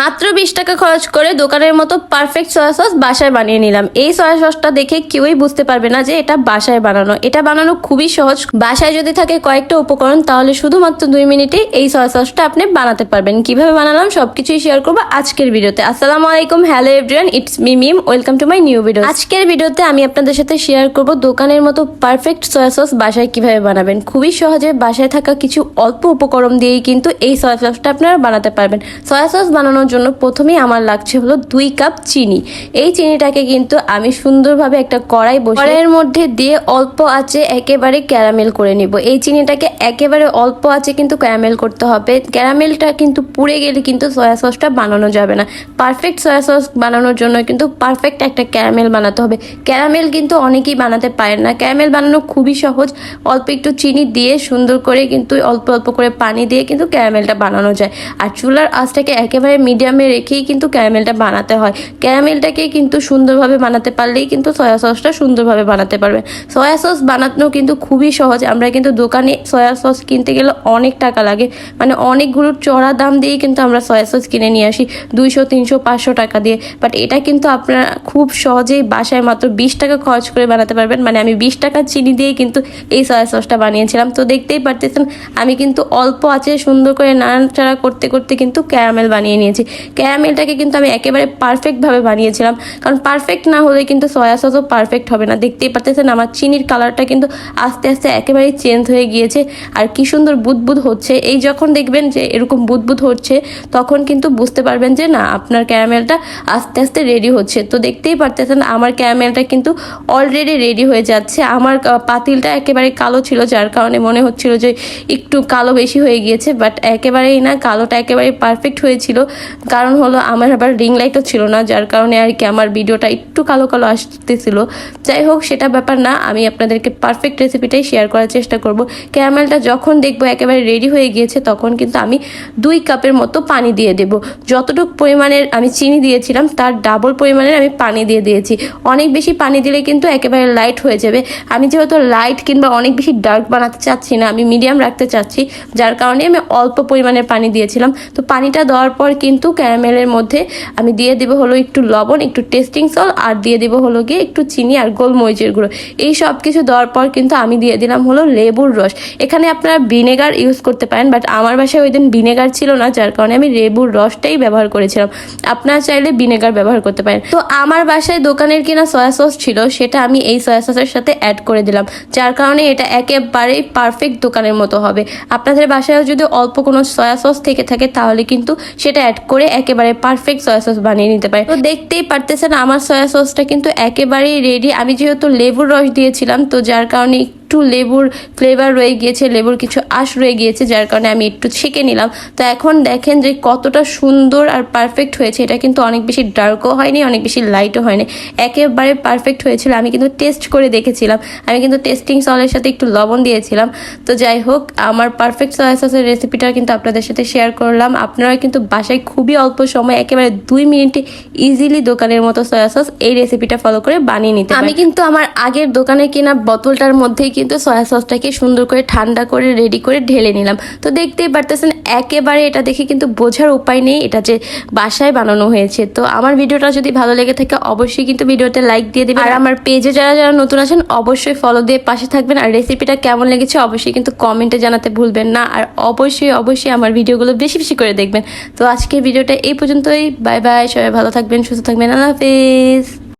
মাত্র বিশ টাকা খরচ করে দোকানের মতো পারফেক্ট সয়া সস বাসায় বানিয়ে নিলাম। এই সয়া সসটা দেখে কেউই বুঝতে পারবে না যে এটা বাসায় বানানো। এটা বানানো খুবই সহজ। বাসায় যদি থাকে কয়েকটা উপকরণ, তাহলে শুধুমাত্র দুই মিনিটে এই সয়া সসটা আপনি বানাতে পারবেন। কীভাবে বানালাম সবকিছুই শেয়ার করব আজকের ভিডিওতে। আসসালামু আলাইকুম hello everyone it's me Mim welcome to my new video আজকের ভিডিওতে আমি আপনাদের সাথে শেয়ার করব দোকানের মতো পারফেক্ট সয়া সস বাসায় কীভাবে বানাবেন। খুবই সহজে বাসায় থাকা কিছু অল্প উপকরণ দিয়েই কিন্তু এই সয়া সসটা আপনারা বানাতে পারবেন। সয়া সস বানানোর জন্য প্রথমেই আমার লাগছে হলো দুই কাপ চিনি। এই চিনিটাকে কিন্তু আমি সুন্দরভাবে একটা কড়াই বসে কড়াইয়ের মধ্যে দিয়ে অল্প আছে একেবারে ক্যারামেল করে নিব। এই চিনিটাকে একেবারে অল্প আছে কিন্তু ক্যারামেল করতে হবে। ক্যারামেলটা কিন্তু পুড়ে গেলে কিন্তু সয়া সসটা বানানো যাবে না। পারফেক্ট সয়া সস বানানোর জন্য কিন্তু পারফেক্ট একটা ক্যারামেল বানাতে হবে। ক্যারামেল কিন্তু অনেকেই বানাতে পারেন না। ক্যারামেল বানানো খুবই সহজ। অল্প একটু চিনি দিয়ে সুন্দর করে কিন্তু অল্প অল্প করে পানি দিয়ে কিন্তু ক্যারামেলটা বানানো যায়। আর চুলার আঁচটাকে একেবারে মিডিয়ামে রেখেই কিন্তু ক্যারামেলটা বানাতে হয়। ক্যারামেলটাকে কিন্তু সুন্দরভাবে বানাতে পারলেই কিন্তু সয়া সসটা সুন্দরভাবে বানাতে পারবে। সয়া সস বানানো কিন্তু খুবই সহজ। আমরা কিন্তু দোকানে সয়া সস কিনতে গেলে অনেক টাকা লাগে। মানে অনেকগুলো চড়া দাম দিয়ে কিন্তু আমরা সয়া সস কিনে নিয়ে আসি, দুইশো, তিনশো, পাঁচশো টাকা দিয়ে। বাট এটা কিন্তু আপনারা খুব সহজেই বাসায় মাত্র বিশ টাকা খরচ করে বানাতে পারবেন। মানে আমি বিশ টাকা চিনি দিয়ে কিন্তু এই সয়া সসটা বানিয়েছিলাম। তো দেখতেই পারতেছেন, আমি কিন্তু অল্প আছে, সুন্দর করে নাড়াচাড়া করতে করতে কিন্তু ক্যারামেল বানিয়ে নিয়েছি। ক্যারামেলটাকে কিন্তু আমি একেবারে পারফেক্টভাবে বানিয়েছিলাম। কারণ পারফেক্ট না হলে কিন্তু সয়া সসও পারফেক্ট হবে না। দেখতেই পারতেছেন, আমার চিনির কালারটা কিন্তু আস্তে আস্তে একেবারেই চেঞ্জ হয়ে গিয়েছে। আর কি সুন্দর বুদবুদ হচ্ছে, এই যখন দেখবেন যে এরকম বুদবুদ হচ্ছে, তখন কিন্তু বুঝতে পারবেন যে না, আপনার ক্যারামেলটা আস্তে আস্তে রেডি হচ্ছে। তো দেখতেই পারতেছেন, আমার ক্যারামেলটা কিন্তু অলরেডি রেডি হয়ে যাচ্ছে। আমার পাতিলটা একেবারে কালো ছিল, যার কারণে মনে হচ্ছিল যে একটু কালো বেশি হয়ে গিয়েছে বাট একেবারেই না, কালোটা একেবারে পারফেক্ট হয়েছিল। কারণ হলো, আমার আবার রিং লাইটও ছিল না, যার কারণে আর কি আমার ভিডিওটা একটু কালো কালো আসতেছিল। যাই হোক, সেটা ব্যাপার না, আমি আপনাদেরকে পারফেক্ট রেসিপিটাই শেয়ার করার চেষ্টা করব। ক্যারামেলটা যখন দেখব একেবারে রেডি হয়ে গিয়েছে, তখন কিন্তু আমি দুই কাপের মতো পানি দিয়ে দেব। যতটুকু পরিমাণের আমি চিনি দিয়েছিলাম, তার ডাবল পরিমাণের আমি পানি দিয়ে দিয়েছি। অনেক বেশি পানি দিলে কিন্তু একেবারে লাইট হয়ে যাবে। আমি যেহেতু লাইট কিংবা অনেক বেশি ডার্ক বানাতে চাচ্ছি না, আমি মিডিয়াম রাখতে চাচ্ছি, যার কারণে আমি অল্প পরিমাণের পানি দিয়েছিলাম। তো পানিটা দেওয়ার পর কিন্তু ক্যারামেলের মধ্যে আমি দিয়ে দিব হলো একটু লবণ, একটু টেস্টিং সল আর দিয়ে দিব হলো গিয়ে একটু চিনি আর গোলমরিচের গুঁড়ো। এই সব কিছু দেওয়ার পর কিন্তু আমি দিয়ে দিলাম হলো লেবুর রস। এখানে আপনারা ভিনেগার ইউজ করতে পারেন বাট আমার বাসায় ওই দিন ভিনেগার ছিল না, যার কারণে আমি লেবুর রসটাই ব্যবহার করেছিলাম। আপনারা চাইলে ভিনেগার ব্যবহার করতে পারেন। তো আমার বাসায় দোকানের কিনা সয়া সস ছিল, সেটা আমি এই সয়া সসের সাথে অ্যাড করে দিলাম, যার কারণে এটা একেবারেই পারফেক্ট দোকানের মতো হবে। আপনাদের বাসায় যদি অল্প কোনো সয়া সস থেকে থাকে, তাহলে কিন্তু সেটা অ্যাড করে একেবারে পারফেক্ট সয়া সস বানিয়ে নিতে পারে তো দেখতেই পারতেছেন, আমার সয়া সসটা কিন্তু একেবারেই রেডি আমি যেহেতু লেবুর রস দিয়েছিলাম, তো যার কারণে একটু লেবুর ফ্লেভার রয়ে গিয়েছে লেবুর কিছু আশ রয়ে গিয়েছে যার কারণে আমি একটু ছেঁকে নিলাম। তো এখন দেখেন যে কতটা সুন্দর আর পারফেক্ট হয়েছে। এটা কিন্তু অনেক বেশি ডার্কও হয়নি অনেক বেশি লাইটও হয়নি। একেবারে পারফেক্ট হয়েছিল। আমি কিন্তু টেস্ট করে দেখেছিলাম। আমি কিন্তু টেস্টিং সলের সাথে একটু লবণ দিয়েছিলাম। তো যাই হোক আমার পারফেক্ট সয়া সসের রেসিপিটা কিন্তু আপনাদের সাথে শেয়ার করলাম। আপনারা কিন্তু বাসায় খুবই অল্প সময় একেবারে দুই মিনিটে ইজিলি দোকানের মতো সয়া সস এই রেসিপিটা ফলো করে বানিয়ে নিতে আমি কিন্তু আমার আগের দোকানে কেনা বোতলটার মধ্যেই কিন্তু সয়া সসটাকে সুন্দর করে ঠান্ডা করে রেডি করে ঢেলে নিলাম। তো দেখতেই পারতেছেন একেবারে এটা দেখে কিন্তু বোঝার উপায় নেই এটা যে বাসায় বানানো হয়েছে। তো আমার ভিডিওটা যদি ভালো লেগে থাকে অবশ্যই কিন্তু ভিডিওতে লাইক দিয়ে দিবেন। আর আমার পেজে যারা যারা নতুন আছেন অবশ্যই ফলো দিয়ে পাশে থাকবেন। আর রেসিপিটা কেমন লেগেছে অবশ্যই কিন্তু কমেন্টে জানাতে ভুলবেন না। আর অবশ্যই অবশ্যই আমার ভিডিওগুলো বেশি বেশি করে দেখবেন। তো আজকের ভিডিওটা এই পর্যন্তই। বাই বাই সবাই ভালো থাকবেন সুস্থ থাকবেন। আল্লাহ হাফিজ।